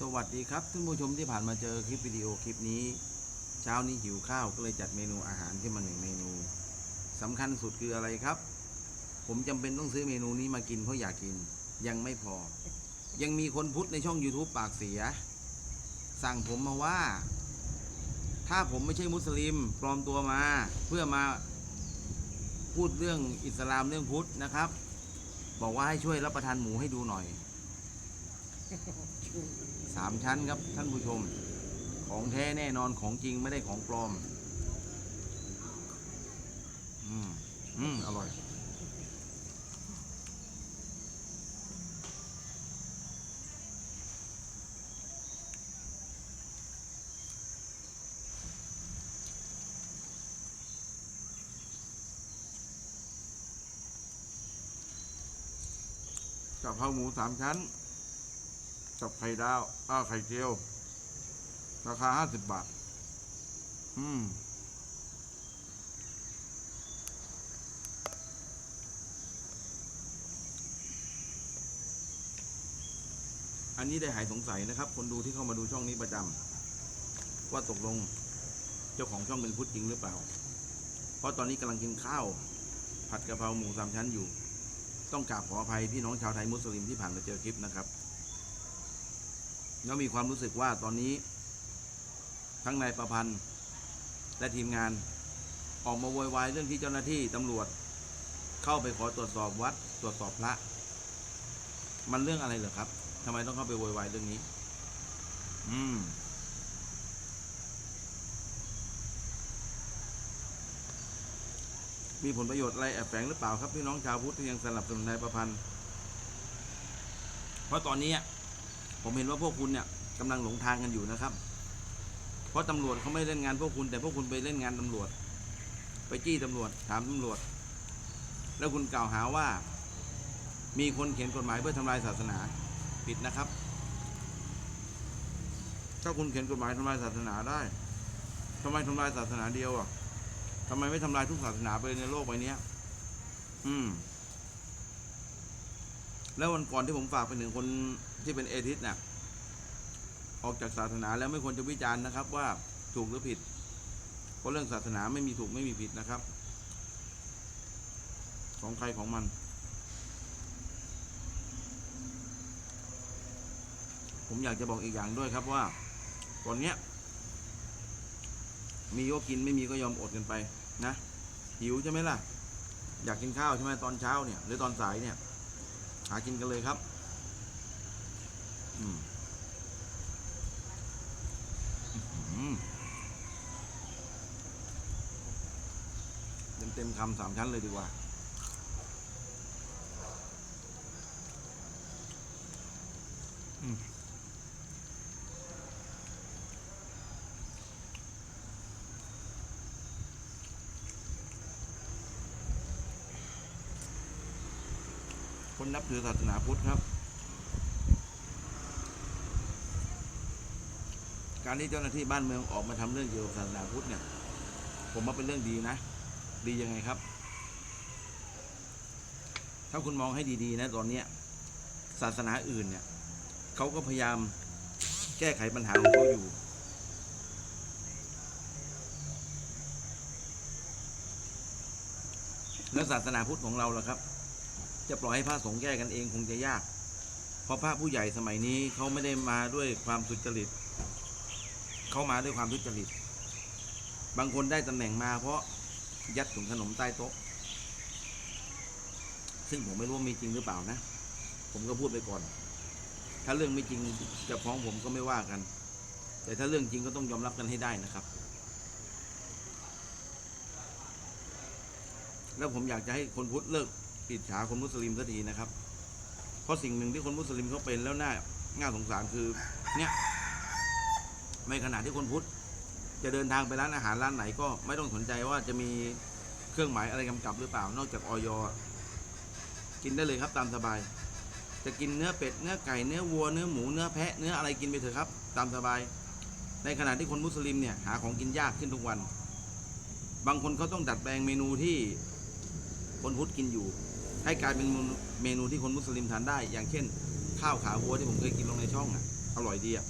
สวัสดีครับท่านผู้ชมที่ผ่านมาเจอคลิปวิดีโอคลิปนี้ เช้านี้หิวข้าวก็เลยจัดเมนูอาหารขึ้นมาหนึ่งเมนูสำคัญสุดคืออะไรครับ ผมจำเป็นต้องซื้อเมนูนี้มากินเพราะอยากกินยังไม่พอ ยังมีคนพุทธในช่อง YouTube ปากเสีย สั่งผมมาว่า ถ้าผมไม่ใช่มุสลิมปลอมตัวมา เพื่อมาพูดเรื่องอิสลามเรื่องพุทธนะครับ บอกว่าให้ช่วยรับประทานหมูให้ดูหน่อย สามชั้นครับท่านผู้ชม ของแท้แน่นอนของจริงไม่ได้ของปลอม อืมอืมอร่อย กับเพราหมูสามชั้น กับไข่ดาวอ้าไข่เจียว ราคาห้าสิบบาท อืมอันนี้ได้หายสงสัยนะครับ คนดูที่เข้ามาดูช่องนี้ประจำว่าตกลงเจ้าของช่องเป็นพุทธจริงหรือเปล่า เพราะตอนนี้กำลังกินข้าว ผัดกะเพราหมูสามชั้นอยู่ ต้องกราบขออภัยพี่น้องชาวไทยมุสลิมที่ผ่านมาเจอคลิปนะครับ แล้วมีความรู้สึกว่าตอนนี้ ทั้งนายประพันธ์และทีมงานออกมาโวยวายเรื่องที่เจ้าหน้าที่ตำรวจ เข้าไปขอตรวจสอบวัดตรวจสอบพระ มันเรื่องอะไรเหรอครับทำไมต้องเข้าไปโวยวายเรื่องนี้ อืมมีผลประโยชน์อะไรแอบแฝงหรือเปล่าครับพี่น้องชาวพุทธที่ยังสนับสนุนนายประพันธ์ เพราะตอนนี้ ผมเห็นว่าพวกคุณเนี่ยกำลังหลงทางกันอยู่นะครับ เพราะตำรวจเขาไม่เล่นงานพวกคุณ แต่พวกคุณไปเล่นงานตำรวจ ไปจี้ตำรวจ ถามตำรวจ แล้วคุณกล่าวหาว่า มีคนเขียนกฎหมายเพื่อทำลายศาสนาผิดนะครับ ถ้าคุณเขียนกฎหมายทำลายศาสนาได้ทำไมทำลายศาสนาเดียวอะทำไมไม่ทำลายทุกศาสนาไปในโลกใบนี้อืม แล้ววันก่อนที่ผมฝากไปถึงคนที่เป็นเอทิสน่ะออกจากศาสนาแล้วไม่ควรจะวิจารณ์นะครับ ว่าถูกหรือผิด เพราะเรื่องศาสนาไม่มีถูกไม่มีผิดนะครับ ของใครของมัน ผมอยากจะบอกอีกอย่างด้วยครับว่าตอนเนี้ย มีก็กินไม่มีก็ยอมอดกันไปนะหิวใช่ไหมล่ะ อยากกินข้าวใช่ไหมตอนเช้าเนี่ย หรือตอนสายเนี่ย หากินกันเลยครับเต็มเต็มคำสามชั้นเลยดีกว่าอืม คนนับถือศาสนาพุทธครับ การที่เจ้าหน้าที่บ้านเมืองออกมาทำเรื่องเกี่ยวกับศาสนาพุทธเนี่ย ผมว่าเป็นเรื่องดีนะ ดียังไงครับ ถ้าคุณมองให้ดีๆนะตอนเนี้ยศาสนาอื่นเนี่ยเขาก็พยายามแก้ไขปัญหาของเขาอยู่แล้วศาสนาพุทธของเราล่ะครับ จะปล่อยให้พระสงฆ์แก้กันเองคงจะยาก เพราะพระผู้ใหญ่สมัยนี้เขาไม่ได้มาด้วยความสุจริตเขามาด้วยความทุจริต บางคนได้ตำแหน่งมาเพราะยัดถุงขนมใต้โต๊ะ ซึ่งผมไม่รู้ว่ามีจริงหรือเปล่านะ ผมก็พูดไปก่อน ถ้าเรื่องไม่จริงจะฟ้องผมก็ไม่ว่ากัน แต่ถ้าเรื่องจริงก็ต้องยอมรับกันให้ได้นะครับ แล้วผมอยากจะให้คนพุทธเลิก ปิดฉาคนมุสลิมสักทีนะครับ เพราะสิ่งหนึ่งที่คนมุสลิมเขาเป็นแล้วน่าน่าสงสารคือ เนี่ยในขณะที่คนพุทธจะเดินทางไปร้านอาหารร้านไหนก็ไม่ต้องสนใจว่าจะมีเครื่องหมายอะไรกำกับหรือเปล่า นอกจากออยกินได้เลยครับตามสบาย จะกินเนื้อเป็ดเนื้อไก่เนื้อวัวเนื้อหมูเนื้อแพะเนื้ออะไรกินไปเถอะครับ ตามสบาย ในขณะที่คนมุสลิมเนี่ยหาของกินยากขึ้นทุกวัน บางคนเขาต้องดัดแปลงเมนูที่คนพุทธกินอยู่ ให้กลายเป็นเมนูที่คนมุสลิมทานได้ อย่างเช่น ข้าวขาวัวที่ผมเคยกินลงในช่องอะ อร่อยดีอะ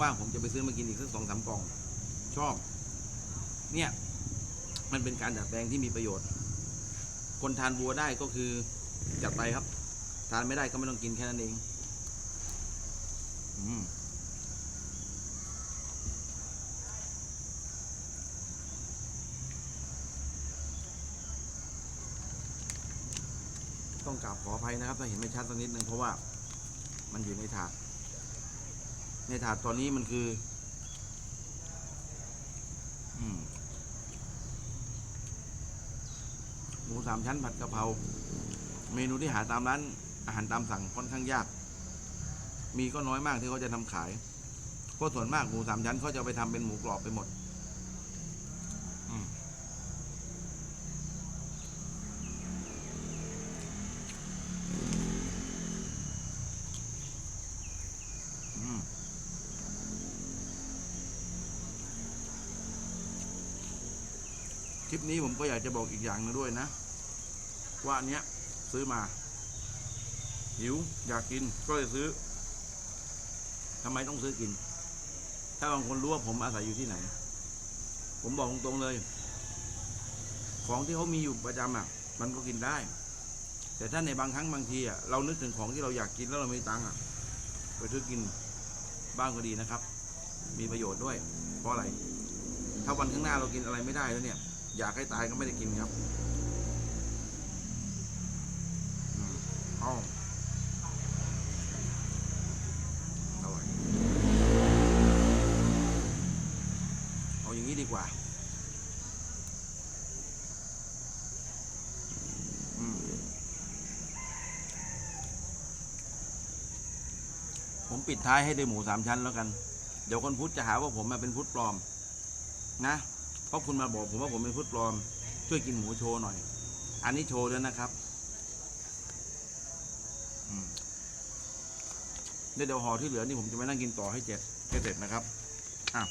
ว่างๆผมจะไปซื้อมากินอีกสักสองสามกล่อง ชอบ เนี่ย มันเป็นการดัดแปลงที่มีประโยชน์ คนทานบัวได้ก็คือจัดไปครับ ทานไม่ได้ก็ไม่ต้องกินแค่นั้นเอง อืม ต้องกราบขออภัยนะครับ ถ้าเห็นไม่ชัดสักนิดนึงเพราะว่ามันอยู่ในถาด ในถาดตอนนี้มันคือ อืมหมูสามชั้นผัดกะเพรา เมนูที่หาตามร้าน อาหารตามสั่งค่อนข้างยาก มีก็น้อยมากที่เขาจะทำขาย เพราะส่วนมากหมูสามชั้นเขาจะไปทำเป็นหมูกรอบไปหมด ลิปนี้ผมก็อยากจะบอกอีกอย่างหนึงด้วยนะ ว่าอันเนี้ยซื้อมา หิวอยากกินก็เลยซื้อทำไมต้องซื้อกิน ถ้าบางคนรู้ว่าผมอาศัยอยู่ที่ไหน ผมบอกตรงๆเลย ของที่เขามีอยู่ประจำอะ มันก็กินได้ แต่ถ้าในบางครั้งบางทีอะเรานึกถึงของที่เราอยากกินแล้วเราไม่มีตังค์อะไปซื้อกินบ้างก็ดีนะครับ มีประโยชน์ด้วย เพราะอะไร ถ้าวันข้างหน้าเรากินอะไรไม่ได้แล้วเนี่ย อยากให้ตายก็ไม่ได้กินครับอืมเอาอร่อย เอาอย่างนี้ดีกว่า ผมปิดท้ายให้ด้วยหมูสามชั้นแล้วกัน เดี๋ยวคนพุทธจะหาว่าผมมาเป็นพุทธปลอม นะ ราะคุณมาบอกผมว่าผมเป็นพุทธปลอม ช่วยกินหมูโชว์หน่อย อันนี้โชว์ด้วยนะครับเดี๋ยวห่อที่เหลือนี่ผมจะไปนั่งกินต่อให้เจ็ดให้เสร็จนะครับอะ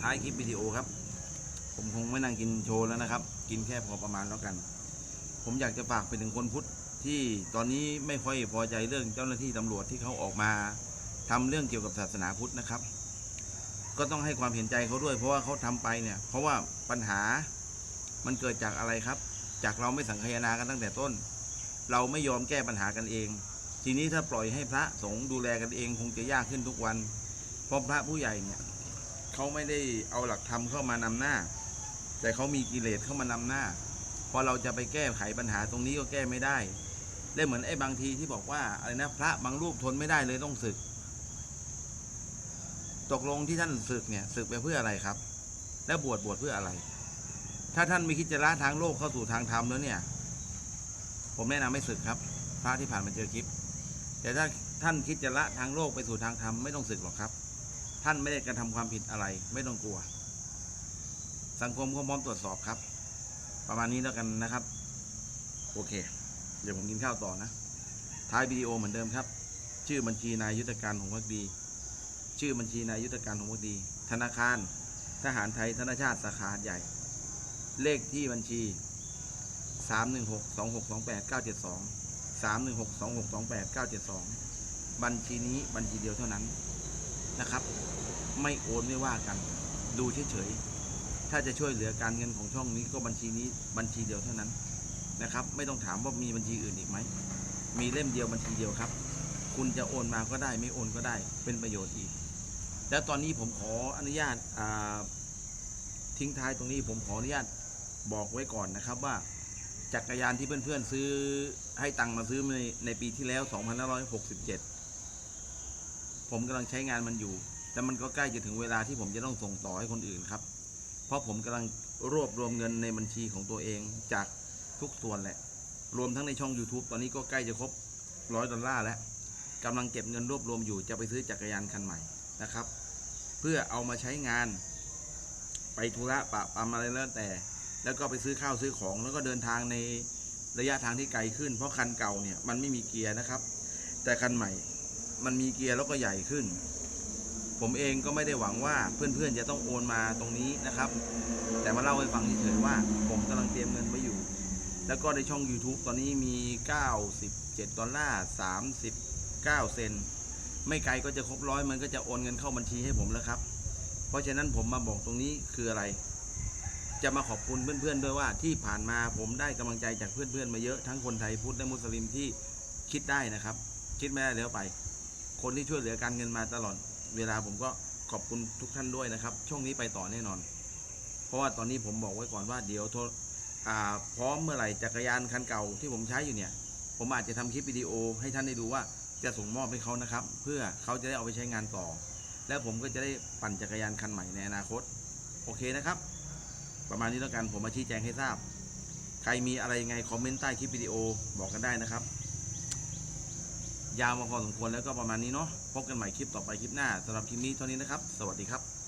ท้ายคลิปวิดีโอครับ ผมคงไม่นั่งกินโชว์แล้วนะครับ กินแค่พอประมาณแล้วกัน ผมอยากจะฝากไปถึงคนพุทธที่ตอนนี้ไม่ค่อยพอใจเรื่องเจ้าหน้าที่ตำรวจที่เขาออกมาทำเรื่องเกี่ยวกับศาสนาพุทธนะครับ ก็ต้องให้ความเห็นใจเขาด้วย เพราะว่าเขาทำไปเนี่ย เพราะว่าปัญหามันเกิดจากอะไรครับ จากเราไม่สังคายนากันตั้งแต่ต้น เราไม่ยอมแก้ปัญหากันเอง ทีนี้ถ้าปล่อยให้พระสงฆ์ดูแลกันเองคงจะยากขึ้นทุกวัน เพราะพระผู้ใหญ่เนี่ยเขาไม่ได้เอาหลักธรรมเข้ามานำหน้า แต่เขามีกิเลสเข้ามานำหน้า พอเราจะไปแก้ไขปัญหาตรงนี้ก็แก้ไม่ได้ได้เหมือนไอ้บางทีที่บอกว่าอะไรนะพระบางรูปทนไม่ได้เลยต้องศึก ตกลงที่ท่านศึกเนี่ยศึกไปเพื่ออะไรครับ แล้วบวชบวชเพื่ออะไร ถ้าท่านม่คิดจะละทางโลกเข้าสู่ทางธรรมแล้วเนี่ย ผมแนะนำไม่ศึกครับ พระที่ผ่านมาเจอคลิป แต่ถ้าท่านคิดจะละทางโลกไปสู่ทางธรรมไม่ต้องศึกหรอกครับ ท่านไม่ได้กระทำความผิดอะไร ไม่ต้องกลัว สังคมเขาพร้อมตรวจสอบครับ ประมาณนี้แล้วกันนะครับ โอเค เดี๋ยวผมกินข้าวต่อนะ ท้ายวิดีโอเหมือนเดิมครับ ชื่อบัญชีนายยุทธการหงส์พักดี ชื่อบัญชีนายยุทธการหงส์พักดี ธนาคาร ทหารไทยธนชาติสาขาใหญ่ เลขที่บัญชี 316 2628 972 316 2628 972 บัญชีนี้บัญชีเดียวเท่านั้นนะครับ ไม่โอนไม่ว่ากัน ดูเฉยๆ ถ้าจะช่วยเหลือการเงินของช่องนี้ก็บัญชีนี้บัญชีเดียวเท่านั้นนะครับ ไม่ต้องถามว่ามีบัญชีอื่นอีกไหมมีเล่มเดียวบัญชีเดียวครับ คุณจะโอนมาก็ได้ไม่โอนก็ได้เป็นประโยชน์อีก แล้วตอนนี้ผมขออนุญาตาทิ้งท้ายตรงนี้ผมขออนุญาตบอกไว้ก่อนนะครับว่าจักรยานที่เพื่อนๆซื้อให้ตังค์มาซื้อในในปีที่แล้ว 2567 ผมกำลังใช้งานมันอยู่ แต่มันก็ใกล้จะถึงเวลาที่ผมจะต้องส่งต่อให้คนอื่นครับ ราะผมกำลังรวบรวมเงินในบัญชีของตัวเองจากทุกส่วนแหละ รวมทั้งในช่อง YouTube ตอนนี้ก็ใกล้จะครบร้อยดอลลาร์แล้วกำลังเก็บเงินรวบรวมอยู่จะไปซื้อจักรยานคันใหม่นะครับ เพื่อเอามาใช้งาน ไปธุระปะปำอะไรแล้วแต่ แล้วก็ไปซื้อข้าวซื้อของ แล้วก็เดินทางในระยะทางที่ไกลขึ้น เพราะคันเก่าเนี่ยมันไม่มีเกียร์นะครับ แต่คันใหม่มันมีเกียร์แล้วก็ใหญ่ขึ้น ผมเองก็ไม่ได้หวังว่าเพื่อนๆจะต้องโอนมาตรงนี้นะครับ แต่มาเล่าให้ฟังเฉยๆว่า ผมกำลังเตรียมเงินไว้อยู่ แล้วก็ในช่อง YouTube ตอนนี้มี 97 ดอลลาร์39 เซนไม่ไกลก็จะครบร้อยมันก็จะโอนเงินเข้าบัญชีให้ผมแล้วครับ เพราะฉะนั้นผมมาบอกตรงนี้คืออะไร จะมาขอบคุณเพื่อนๆด้วยว่าที่ผ่านมาผมได้กำลังใจจากเพื่อนๆมาเยอะทั้งคนไทยพุทธและมุสลิมที่คิดได้นะครับ คิดไม่ได้แล้วไป คนที่ช่วยเหลือการเงินมาตลอด เวลาผมก็ขอบคุณทุกท่านด้วยนะครับ ช่วงนี้ไปต่อแน่นอน เพราะว่าตอนนี้ผมบอกไว้ก่อนว่าเดี๋ยวโทรพร้อมเมื่อไหร่จักรยานคันเก่าที่ผมใช้อยู่เนี่ย ผมอาจจะทำคลิปวิดีโอให้ท่านได้ดูว่าจะส่งมอบให้เขานะครับ เพื่อเขาจะได้เอาไปใช้งานต่อ แล้วผมก็จะได้ปั่นจักรยานคันใหม่ในอนาคต โอเคนะครับ ประมาณนี้แล้วกันผมมาชี้แจงให้ทราบ ใครมีอะไรยังไงคอมเมนต์ใต้คลิปวิดีโอบอกกันได้นะครับ ยาวมาพอสมควรแล้วก็ประมาณนี้เนาะพบกันใหม่คลิปต่อไปคลิปหน้าสำหรับคลิปนี้เท่านี้นะครับ สวัสดีครับ